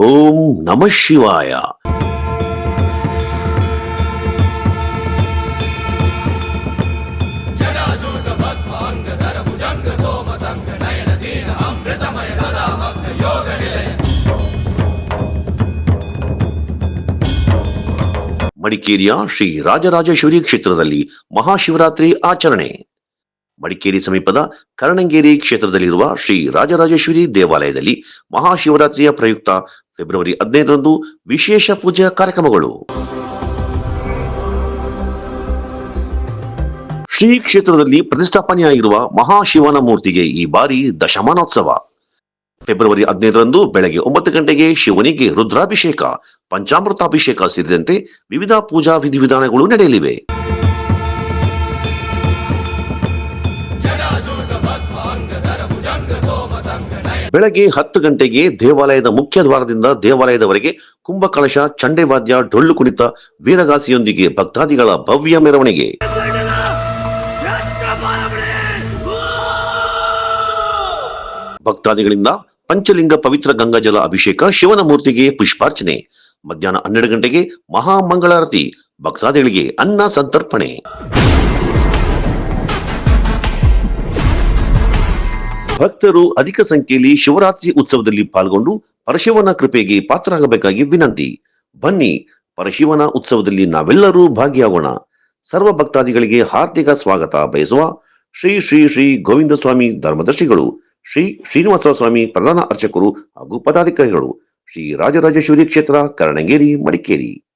ಓಂ ನಮಃ ಶಿವಾಯ. ಮಡಿಕೇರಿಯ ಶ್ರೀ ರಾಜರಾಜೇಶ್ವರಿ ಕ್ಷೇತ್ರದಲ್ಲಿ ಮಹಾಶಿವರಾತ್ರಿ ಆಚರಣೆ. ಮಡಿಕೇರಿ ಸಮೀಪದ ಕರಣಂಗೇರಿ ಕ್ಷೇತ್ರದಲ್ಲಿರುವ ಶ್ರೀ ರಾಜರಾಜೇಶ್ವರಿ ದೇವಾಲಯದಲ್ಲಿ ಮಹಾಶಿವರಾತ್ರಿಯ ಪ್ರಯುಕ್ತ ಫೆಬ್ರವರಿ ಹದಿನೈದರಂದು ವಿಶೇಷ ಪೂಜಾ ಕಾರ್ಯಕ್ರಮಗಳು. ಶ್ರೀ ಕ್ಷೇತ್ರದಲ್ಲಿ ಪ್ರತಿಷ್ಠಾಪನೆಯಾಗಿರುವ ಮಹಾಶಿವನ ಮೂರ್ತಿಗೆ ಈ ಬಾರಿ ದಶಮಾನೋತ್ಸವ. ಫೆಬ್ರವರಿ ಹದಿನೈದರಂದು ಬೆಳಗ್ಗೆ ಒಂಬತ್ತು ಗಂಟೆಗೆ ಶಿವನಿಗೆ ರುದ್ರಾಭಿಷೇಕ, ಪಂಚಾಮೃತಾಭಿಷೇಕ ಸೇರಿದಂತೆ ವಿವಿಧ ಪೂಜಾ ವಿಧಿವಿಧಾನಗಳು ನಡೆಯಲಿವೆ. ಬೆಳಗ್ಗೆ ಹತ್ತು ಗಂಟೆಗೆ ದೇವಾಲಯದ ಮುಖ್ಯ ದ್ವಾರದಿಂದ ದೇವಾಲಯದವರೆಗೆ ಕುಂಭಕಳಶ ಚಂಡೆವಾದ್ಯ ಡೊಳ್ಳು ಕುಣಿತ ವೀರಗಾಸಿಯೊಂದಿಗೆ ಭಕ್ತಾದಿಗಳ ಭವ್ಯ ಮೆರವಣಿಗೆ. ಭಕ್ತಾದಿಗಳಿಂದ ಪಂಚಲಿಂಗ ಪವಿತ್ರ ಗಂಗಾಜಲ ಅಭಿಷೇಕ ಶಿವನ ಮೂರ್ತಿಗೆ ಪುಷ್ಪಾರ್ಚನೆ. ಮಧ್ಯಾಹ್ನ ಹನ್ನೆರಡು ಗಂಟೆಗೆ ಮಹಾಮಂಗಳಾರತಿ ಭಕ್ತಾದಿಗಳಿಗೆ ಅನ್ನ ಸಂತರ್ಪಣೆ. ಭಕ್ತರು ಅಧಿಕ ಸಂಖ್ಯೆಯಲ್ಲಿ ಶಿವರಾತ್ರಿ ಉತ್ಸವದಲ್ಲಿ ಪಾಲ್ಗೊಂಡು ಪರಶಿವನ ಕೃಪೆಗೆ ಪಾತ್ರರಾಗಬೇಕಾಗಿ ವಿನಂತಿ. ಬನ್ನಿ, ಪರಶಿವನ ಉತ್ಸವದಲ್ಲಿ ನಾವೆಲ್ಲರೂ ಭಾಗಿಯಾಗೋಣ. ಸರ್ವ ಭಕ್ತಾದಿಗಳಿಗೆ ಹಾರ್ದಿಕ ಸ್ವಾಗತ ಬಯಸುವ ಶ್ರೀ ಶ್ರೀ ಶ್ರೀ ಗೋವಿಂದ ಸ್ವಾಮಿ ಧರ್ಮದರ್ಶಿಗಳು, ಶ್ರೀ ಶ್ರೀನಿವಾಸ ಸ್ವಾಮಿ ಪ್ರಧಾನ ಅರ್ಚಕರು ಹಾಗೂ ಪದಾಧಿಕಾರಿಗಳು, ಶ್ರೀ ರಾಜರಾಜೇಶ್ವರಿ ಕ್ಷೇತ್ರ, ಕರಣಗೇರಿ, ಮಡಿಕೇರಿ.